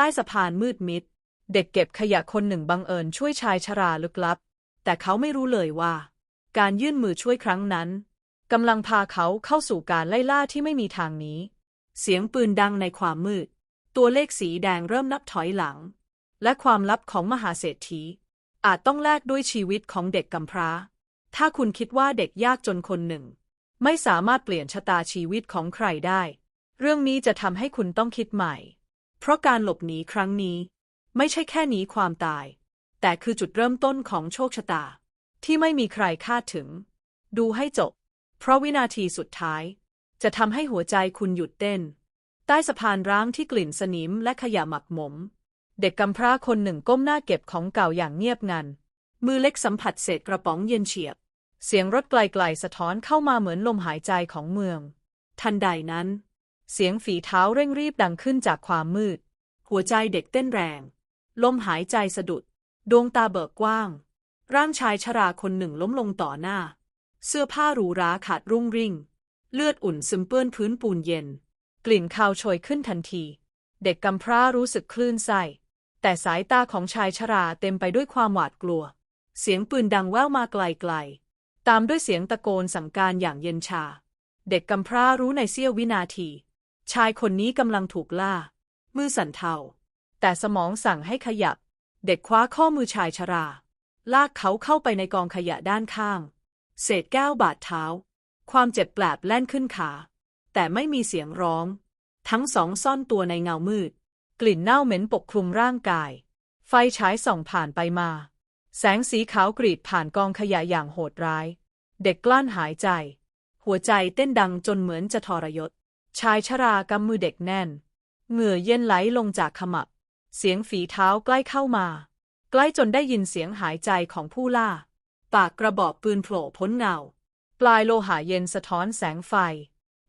ใต้สะพานมืดมิด เด็กเก็บขยะคนหนึ่งบังเอิญช่วยชายชราลึกลับ แต่เขาไม่รู้เลยว่า การยื่นมือช่วยครั้งนั้นกำลังพาเขาเข้าสู่การไล่ล่าที่ไม่มีทางหนี้ เสียงปืนดังในความมืด ตัวเลขสีแดงเริ่มนับถอยหลัง และความลับของมหาเศรษฐี อาจต้องแลกด้วยชีวิตของเด็กกำพร้า ถ้าคุณคิดว่าเด็กยากจนคนหนึ่ง ไม่สามารถเปลี่ยนชะตาชีวิตของใครได้ เรื่องนี้จะทำให้คุณต้องคิดใหม่ เพราะการหลบหนีครั้งนี้ ไม่ใช่แค่หนีความตาย แต่คือจุดเริ่มต้นของโชคชะตา ที่ไม่มีใครคาดถึง ดูให้จบ เพราะวินาทีสุดท้าย จะทำให้หัวใจคุณหยุดเต้น ใต้สะพานร้างที่กลิ่นสนิมและขยะหมักหมม เด็กกำพร้าคนหนึ่งก้มหน้าเก็บของเก่าอย่างเงียบงัน มือเล็กสัมผัสเศษกระป๋องเย็นเฉียบ เสียงรถไกลๆสะท้อนเข้ามาเหมือนลมหายใจของเมือง ทันใดนั้น เสียงฝีเท้าเร่งรีบดังขึ้นจากความมืด หัวใจเด็กเต้นแรง ลมหายใจสะดุด ดวงตาเบิกกว้าง ร่างชายชราคนหนึ่งล้มลงต่อหน้า เสื้อผ้าหรูหราขาดรุ่งริ่ง เลือดอุ่นซึมเปื้อนพื้นปูนเย็น กลิ่นคาวโชยขึ้นทันที เด็กกำพร้ารู้สึกคลื่นไส้แต่สายตาของชายชราเต็มไปด้วยความหวาดกลัว เสียงปืนดังแว่วมาไกลๆ ตามด้วยเสียงตะโกนสั่งการอย่างเย็นชา เด็กกำพร้ารู้ในเสี้ยววินาที ชายคนนี้กำลังถูกล่า มือสั่นเทา แต่สมองสั่งให้ขยับ เด็กคว้าข้อมือชายชรา ลากเขาเข้าไปในกองขยะด้านข้าง เศษแก้วบาดเท้า ความเจ็บแปลบแล่นขึ้นขา แต่ไม่มีเสียงร้อง ทั้งสองซ่อนตัวในเงามืด กลิ่นเน่าเหม็นปกคลุมร่างกาย ไฟฉายส่องผ่านไปมา แสงสีขาวกรีดผ่านกองขยะอย่างโหดร้าย เด็กกลั้นหายใจ หัวใจเต้นดังจนเหมือนจะทรยศ ชายชรากำมือเด็กแน่น เหงื่อเย็นไหลลงจากขมับ เสียงฝีเท้าใกล้เข้ามา ใกล้จนได้ยินเสียงหายใจของผู้ล่า ปากกระบอกปืนโผล่พ้นเงา ปลายโลหะเย็นสะท้อนแสงไฟ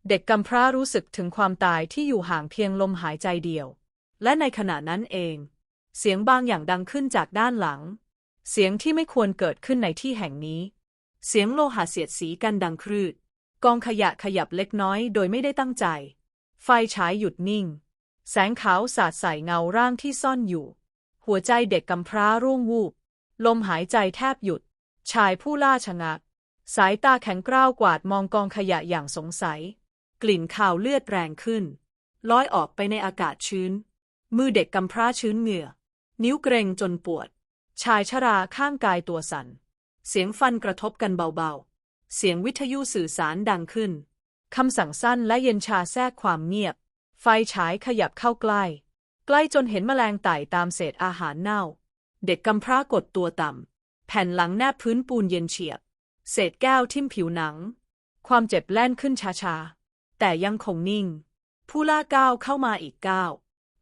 เด็กกำพร้ารู้สึกถึงความตายที่อยู่ห่างเพียงลมหายใจเดียว และในขณะนั้นเอง เสียงบางอย่างดังขึ้นจากด้านหลัง เสียงที่ไม่ควรเกิดขึ้นในที่แห่งนี้ เสียงโลหะเสียดสีกันดังครืด กองขยะขยับเล็กน้อยโดยไม่ได้ตั้งใจ ไฟฉายหยุดนิ่ง แสงขาวสาดใส่เงาร่างที่ซ่อนอยู่ หัวใจเด็กกำพร้าร่วงวูบ ลมหายใจแทบหยุด ชายผู้ล่าชะงัก สายตาแข็งกร้าวกวาดมองกองขยะอย่างสงสัย กลิ่นข่าวเลือดแรงขึ้นลอยออกไปในอากาศชื้น มือเด็กกำพร้าชื้นเหงื่อ นิ้วเกรงจนปวด ชายชราข้างกายตัวสัน่น เสียงฟันกระทบกันเบาๆ เสียงวิทยุสื่อสารดังขึ้น คำสั่งสั้นและเย็นชาแทรกความเงียบ ไฟฉายขยับเข้าใกล้ ใกล้จนเห็นแมลงไต่ตามเศษอาหารเน่า เด็กกำพร้ากดตัวต่ำ แผ่นหลังแนบพื้นปูนเย็นเฉียบ เศษแก้วทิ่มผิวหนัง ความเจ็บแล่นขึ้นช้าๆ แต่ยังคงนิ่ง ผู้ล่าก้าวเข้ามาอีกก้าว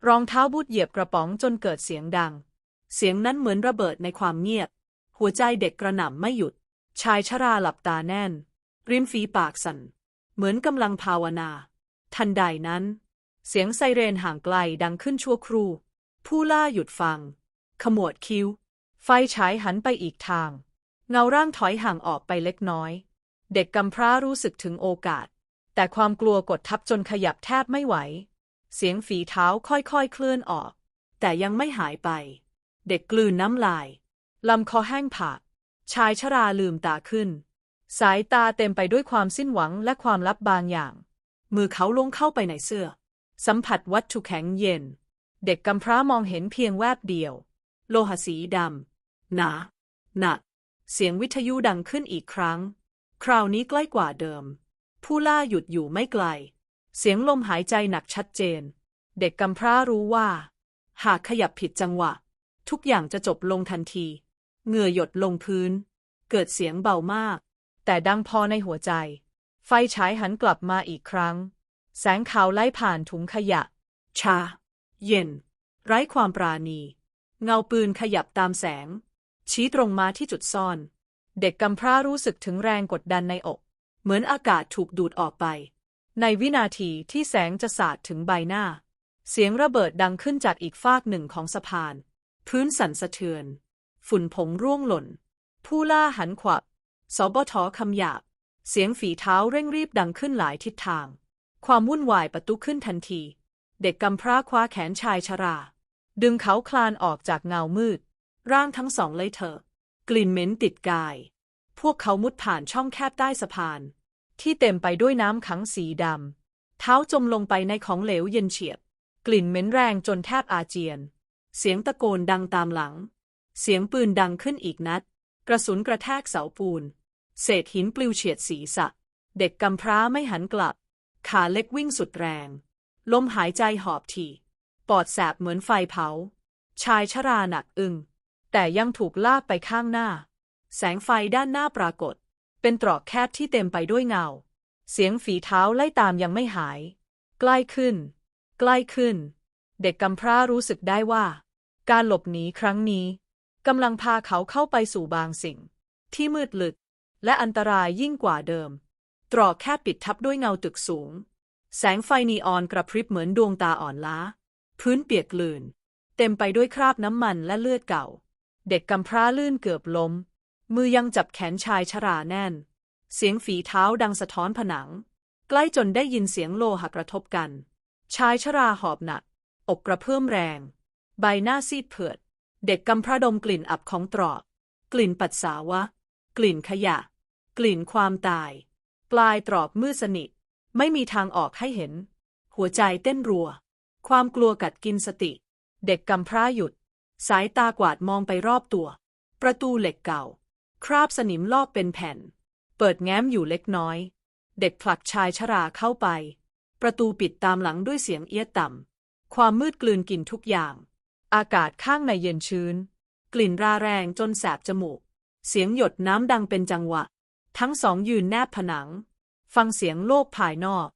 รองเท้าบูทเหยียบกระป๋องจนเกิดเสียงดัง เสียงนั้นเหมือนระเบิดในความเงียบ หัวใจเด็กกระหน่ำไม่หยุด ชายชราหลับตาแน่น ริมฝีปากสั่น เหมือนกำลังภาวนา ทันใดนั้น เสียงไซเรนห่างไกลดังขึ้นชั่วครู่ ผู้ล่าหยุดฟัง ขมวดคิ้ว ไฟฉายหันไปอีกทาง เงาร่างถอยห่างออกไปเล็กน้อย เด็กกำพร้ารู้สึกถึงโอกาส แต่ความกลัวกดทับจนขยับแทบไม่ไหว เสียงฝีเท้าค่อยๆเคลื่อนออก แต่ยังไม่หายไป เด็กกลืนน้ำลาย ลำคอแห้งผาก ชายชราลืมตาขึ้น สายตาเต็มไปด้วยความสิ้นหวังและความลับบางอย่าง มือเขาลงเข้าไปในเสื้อ สัมผัสวัตถุแข็งเย็น เด็กกำพร้ามองเห็นเพียงแวบเดียว โลหะสีดำหนาหนัก เสียงวิทยุดังขึ้นอีกครั้ง คราวนี้ใกล้กว่าเดิม ผู้ล่าหยุดอยู่ไม่ไกล เสียงลมหายใจหนักชัดเจน เด็กกำพร้ารู้ว่า หากขยับผิดจังหวะ ทุกอย่างจะจบลงทันที เหงื่อหยดลงพื้น เกิดเสียงเบามาก แต่ดังพอในหัวใจ ไฟฉายหันกลับมาอีกครั้ง แสงขาวไล่ผ่านถุงขยะ ชา เย็น ไร้ความปราณี เงาปืนขยับตามแสง ชี้ตรงมาที่จุดซ่อน เด็กกำพร้ารู้สึกถึงแรงกดดันในอก เหมือนอากาศถูกดูดออกไป ในวินาทีที่แสงจะสาดถึงใบหน้า เสียงระเบิดดังขึ้นจากอีกฟากหนึ่งของสะพาน พื้นสั่นสะเทือน ฝุ่นผงร่วงหล่น ผู้ล่าหันขวับ สบทคำหยาบ เสียงฝีเท้าเร่งรีบดังขึ้นหลายทิศทาง ความวุ่นวายประตุขึ้นทันที เด็กกำพร้าคว้าแขนชายชรา ดึงเขาคลานออกจากเงามืด ร่างทั้งสองเลยเถอะ กลิ่นเหม็นติดกาย พวกเขามุดผ่านช่องแคบใต้สะพาน ที่เต็มไปด้วยน้ำขังสีดำ เท้าจมลงไปในของเหลวเย็นเฉียบ กลิ่นเหม็นแรงจนแทบอาเจียน เสียงตะโกนดังตามหลัง เสียงปืนดังขึ้นอีกนัด กระสุนกระแทกเสาปูน เศษหินปลิวเฉียดศีรษะ เด็กกำพร้าไม่หันกลับ ขาเล็กวิ่งสุดแรง ลมหายใจหอบถี่ปอดแสบเหมือนไฟเผา ชายชราหนักอึ้งแต่ยังถูกลากไปข้างหน้า แสงไฟด้านหน้าปรากฏ เป็นตรอกแคบที่เต็มไปด้วยเงา เสียงฝีเท้าไล่ตามยังไม่หาย ใกล้ขึ้น ใกล้ขึ้น เด็กกำพร้ารู้สึกได้ว่า การหลบหนีครั้งนี้ กำลังพาเขาเข้าไปสู่บางสิ่ง ที่มืดลึก และอันตรายยิ่งกว่าเดิม ตรอกแคบปิดทับด้วยเงาตึกสูง แสงไฟนีออนกระพริบเหมือนดวงตาอ่อนล้า พื้นเปียกลื่น เต็มไปด้วยคราบน้ำมันและเลือดเก่า เด็กกำพร้าลื่นเกือบล้ม มือยังจับแขนชายชราแน่น เสียงฝีเท้าดังสะท้อนผนัง ใกล้จนได้ยินเสียงโลหะกระทบกัน ชายชราหอบหนัก อกกระเพื่อมแรง ใบหน้าซีดเผือด เด็กกำพร้าดมกลิ่นอับของตรอก กลิ่นปัสสาวะ กลิ่นขยะ กลิ่นความตาย ปลายตรอกมืดสนิท ไม่มีทางออกให้เห็น หัวใจเต้นรัว ความกลัวกัดกินสติ เด็กกำพร้าหยุด สายตากวาดมองไปรอบตัว ประตูเหล็กเก่า คราบสนิมลอกเป็นแผ่น เปิดแง้มอยู่เล็กน้อย เด็กผลักชายชราเข้าไป ประตูปิดตามหลังด้วยเสียงเอี้ยต่ำ ความมืดกลืนกินทุกอย่าง อากาศข้างในเย็นชื้น กลิ่นราแรงจนแสบจมูก เสียงหยดน้ำดังเป็นจังหวะ ทั้งสองยืนแนบผนัง ฟังเสียงโลกภายนอก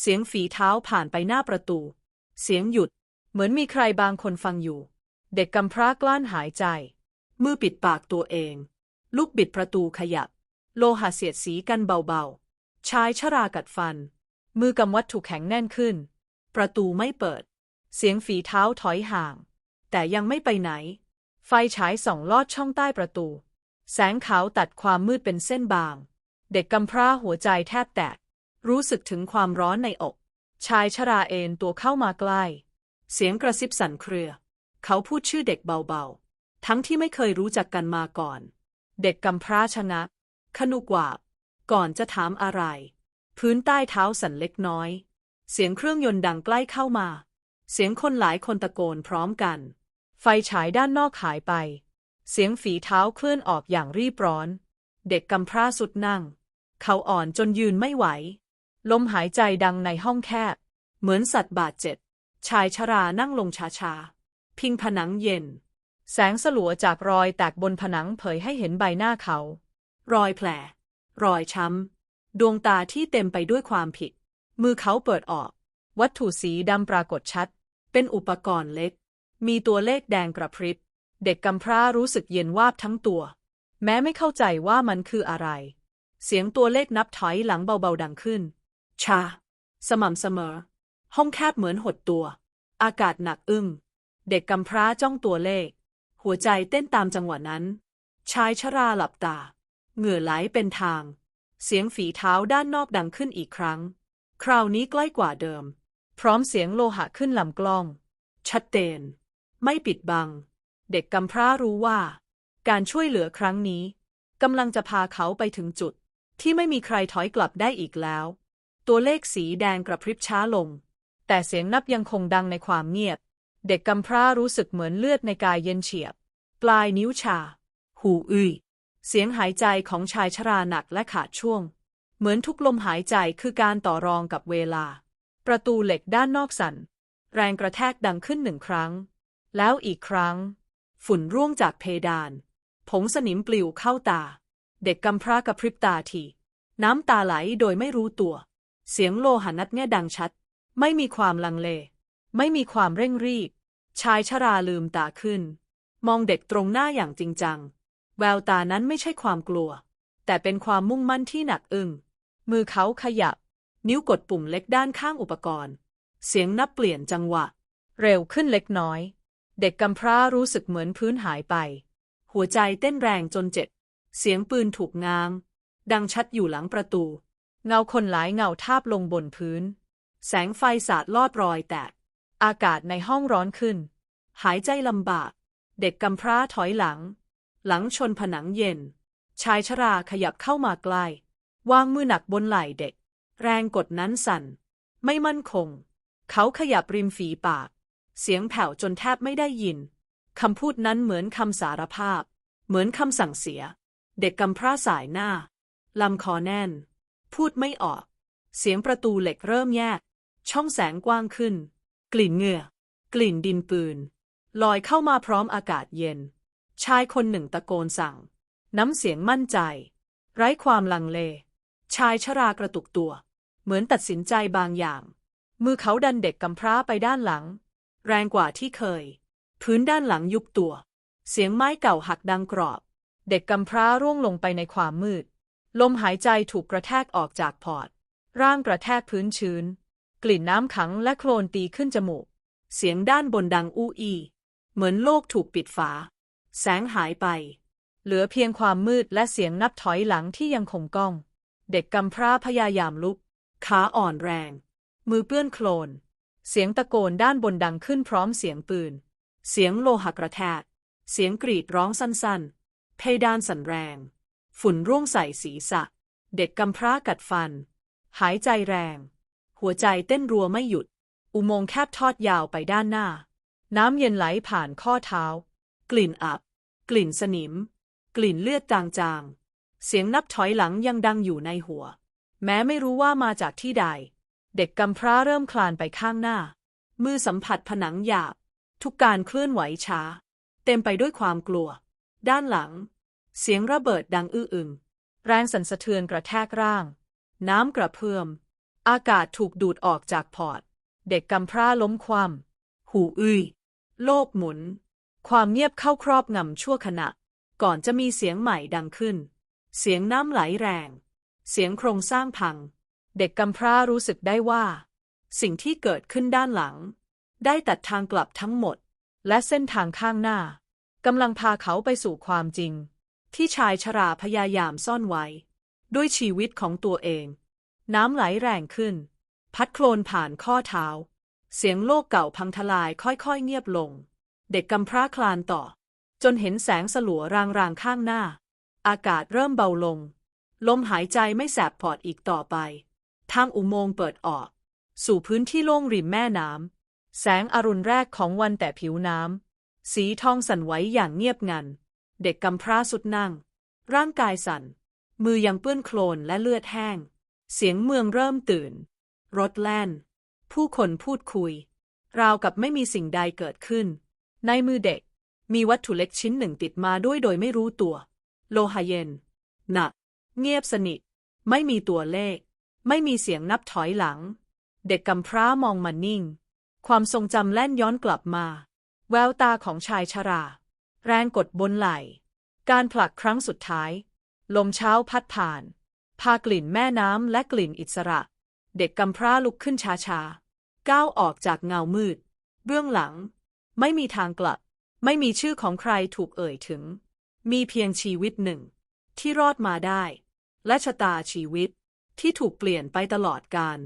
เสียงฝีเท้าผ่านไปหน้าประตู เสียงหยุด เหมือนมีใครบางคนฟังอยู่ เด็กกำพร้ากลั้นหายใจ มือปิดปากตัวเอง ลูกบิดประตูขยับ โลหะเสียดสีกันเบาๆ ชายชรากัดฟัน มือกำวัตถุแข็งแน่นขึ้น ประตูไม่เปิด เสียงฝีเท้าถอยห่าง แต่ยังไม่ไปไหน ไฟฉายส่องลอดช่องใต้ประตู แสงขาวตัดความมืดเป็นเส้นบาง เด็กกำพร้าหัวใจแทบแตก รู้สึกถึงความร้อนในอก ชายชราเอนตัวเข้ามาใกล้ เสียงกระซิบสั่นเครือ เขาพูดชื่อเด็กเบาๆ ทั้งที่ไม่เคยรู้จักกันมาก่อน เด็กกำพร้าชนะขนุกวาบก่อนจะถามอะไร พื้นใต้เท้าสั่นเล็กน้อย เสียงเครื่องยนต์ดังใกล้เข้ามา เสียงคนหลายคนตะโกนพร้อมกัน ไฟฉายด้านนอกหายไป เสียงฝีเท้าเคลื่อนออกอย่างรีบร้อน เด็กกำพร้าสุดนั่ง เขาอ่อนจนยืนไม่ไหว ลมหายใจดังในห้องแคบ เหมือนสัตว์บาดเจ็บ ชายชรานั่งลงช้าๆ พิงผนังเย็น แสงสลัวจากรอยแตกบนผนังเผยให้เห็นใบหน้าเขา รอยแผล รอยช้ำ ดวงตาที่เต็มไปด้วยความผิด มือเขาเปิดออก วัตถุสีดำปรากฏชัด เป็นอุปกรณ์เล็ก มีตัวเลขแดงกระพริบ เด็กกำพร้ารู้สึกเย็นวาบทั้งตัว แม้ไม่เข้าใจว่ามันคืออะไร เสียงตัวเลขนับถอยหลังเบาๆดังขึ้น ชา สม่ำเสมอ ห้องแคบเหมือนหดตัว อากาศหนักอึ้ง เด็กกำพร้าจ้องตัวเลข หัวใจเต้นตามจังหวะนั้น ชายชราหลับตา เหงื่อไหลเป็นทาง เสียงฝีเท้าด้านนอกดังขึ้นอีกครั้ง คราวนี้ใกล้กว่าเดิม พร้อมเสียงโลหะขึ้นลำกล้อง ชัดเจน ไม่ปิดบัง เด็กกำพร้ารู้ว่า การช่วยเหลือครั้งนี้กำลังจะพาเขาไปถึงจุด ที่ไม่มีใครถอยกลับได้อีกแล้ว ตัวเลขสีแดงกระพริบช้าลง แต่เสียงนับยังคงดังในความเงียบ เด็กกำพร้ารู้สึกเหมือนเลือดในกายเย็นเฉียบ ปลายนิ้วชา หูอื้อเสียงหายใจของชายชราหนักและขาดช่วง เหมือนทุกลมหายใจคือการต่อรองกับเวลา ประตูเหล็กด้านนอกสั่น แรงกระแทกดังขึ้นหนึ่งครั้ง แล้วอีกครั้ง ฝุ่นร่วงจากเพดาน ผงสนิมปลิวเข้าตา เด็กกำพร้ากระพริบตาที น้ำตาไหลโดยไม่รู้ตัว เสียงโลหะนัดแง่ดังชัด ไม่มีความลังเล ไม่มีความเร่งรีบ ชายชราลืมตาขึ้น มองเด็กตรงหน้าอย่างจริงจัง แววตานั้นไม่ใช่ความกลัว แต่เป็นความมุ่งมั่นที่หนักอึ้งมือเขาขยับ นิ้วกดปุ่มเล็กด้านข้างอุปกรณ์ เสียงนับเปลี่ยนจังหวะ เร็วขึ้นเล็กน้อย เด็กกำพร้ารู้สึกเหมือนพื้นหายไป หัวใจเต้นแรงจนเจ็บ เสียงปืนถูกง้าง ดังชัดอยู่หลังประตู เงาคนหลายเงาทาบลงบนพื้น แสงไฟสาดลอดรอยแตก อากาศในห้องร้อนขึ้น หายใจลำบาก เด็กกำพร้าถอยหลัง หลังชนผนังเย็น ชายชราขยับเข้ามาใกล้วางมือหนักบนไหล่เด็ก แรงกดนั้นสั่น ไม่มั่นคง เขาขยับริมฝีปาก เสียงแผ่วจนแทบไม่ได้ยิน คำพูดนั้นเหมือนคำสารภาพ เหมือนคำสั่งเสีย เด็กกำพร้าสายหน้า ลำคอแน่น พูดไม่ออก เสียงประตูเหล็กเริ่มแยก ช่องแสงกว้างขึ้น กลิ่นเหงื่อ กลิ่นดินปืน ลอยเข้ามาพร้อมอากาศเย็น ชายคนหนึ่งตะโกนสั่ง น้ำเสียงมั่นใจ ไร้ความลังเล ชายชรากระตุกตัว เหมือนตัดสินใจบางอย่าง มือเขาดันเด็กกำพร้าไปด้านหลัง แรงกว่าที่เคย พื้นด้านหลังยุบตัว เสียงไม้เก่าหักดังกรอบ เด็กกำพร้าร่วงลงไปในความมืด ลมหายใจถูกกระแทกออกจากพอร์ตร่างกระแทกพื้นชื้น กลิ่นน้ำขังและโคลนตีขึ้นจมูก เสียงด้านบนดังอู้อีเหมือนโลกถูกปิดฝา แสงหายไป เหลือเพียงความมืดและเสียงนับถอยหลังที่ยังคงก้อง เด็กกำพร้าพยายามลุก ขาอ่อนแรง มือเปื้อนโคลน เสียงตะโกนด้านบนดังขึ้นพร้อมเสียงปืน เสียงโลหะกระแทก เสียงกรีดร้องสั้นๆ เพดานสั่นแรง ฝุ่นร่วงใส่ศีรษะ เด็กกำพร้ากัดฟัน หายใจแรง หัวใจเต้นรัวไม่หยุด อุโมงค์แคบทอดยาวไปด้านหน้า น้ำเย็นไหลผ่านข้อเท้า กลิ่นอับ กลิ่นสนิม กลิ่นเลือดจางๆ เสียงนับถอยหลังยังดังอยู่ในหัว แม้ไม่รู้ว่ามาจากที่ใด เด็กกำพร้าเริ่มคลานไปข้างหน้า มือสัมผัสผนังหยาบ ทุกการเคลื่อนไหวช้า เต็มไปด้วยความกลัว ด้านหลัง เสียงระเบิดดังอื้ออึง แรงสั่นสะเทือนกระแทกร่าง น้ำกระเพื่อม อากาศถูกดูดออกจากพอร์ต เด็กกำพร้าล้มคว่ำหูอื้อโลกหมุน ความเงียบเข้าครอบงำชั่วขณะ ก่อนจะมีเสียงใหม่ดังขึ้น เสียงน้ำไหลแรง เสียงโครงสร้างพัง เด็กกำพร้ารู้สึกได้ว่า สิ่งที่เกิดขึ้นด้านหลัง ได้ตัดทางกลับทั้งหมด และเส้นทางข้างหน้ากำลังพาเขาไปสู่ความจริง ที่ชายชราพยายามซ่อนไว้ ด้วยชีวิตของตัวเอง น้ำไหลแรงขึ้น พัดโคลนผ่านข้อเท้า เสียงโลกเก่าพังทลายค่อยๆเงียบลง เด็กกำพร้าคลานต่อ จนเห็นแสงสลัวรางๆข้างหน้า อากาศเริ่มเบาลง ลมหายใจไม่แสบพอดอีกต่อไป ทางอุโมงค์เปิดออก สู่พื้นที่โล่งริมแม่น้ำ แสงอรุณแรกของวันแต่ผิวน้ำ สีทองสั่นไหวอย่างเงียบงัน เด็กกำพร้าสุดนั่ง ร่างกายสั่น มือยังเปื้อนโคลนและเลือดแห้ง เสียงเมืองเริ่มตื่น รถแล่น ผู้คนพูดคุย ราวกับไม่มีสิ่งใดเกิดขึ้น ในมือเด็กมีวัตถุเล็กชิ้นหนึ่งติดมาด้วยโดยไม่รู้ตัว โลหะเย็น หนัก เงียบสนิท ไม่มีตัวเลข ไม่มีเสียงนับถอยหลัง เด็กกำพร้ามองมันนิ่ง ความทรงจำแล่นย้อนกลับมา แววตาของชายชรา แรงกดบนไหล่การผลักครั้งสุดท้าย ลมเช้าพัดผ่าน พากลิ่นแม่น้ำและกลิ่นอิสระ เด็กกำพร้าลุกขึ้นช้าๆ ก้าวออกจากเงามืด เบื้องหลัง ไม่มีทางกลับ ไม่มีชื่อของใครถูกเอ่ยถึง มีเพียงชีวิตหนึ่ง ที่รอดมาได้ และชะตาชีวิต ที่ถูกเปลี่ยนไปตลอดกาล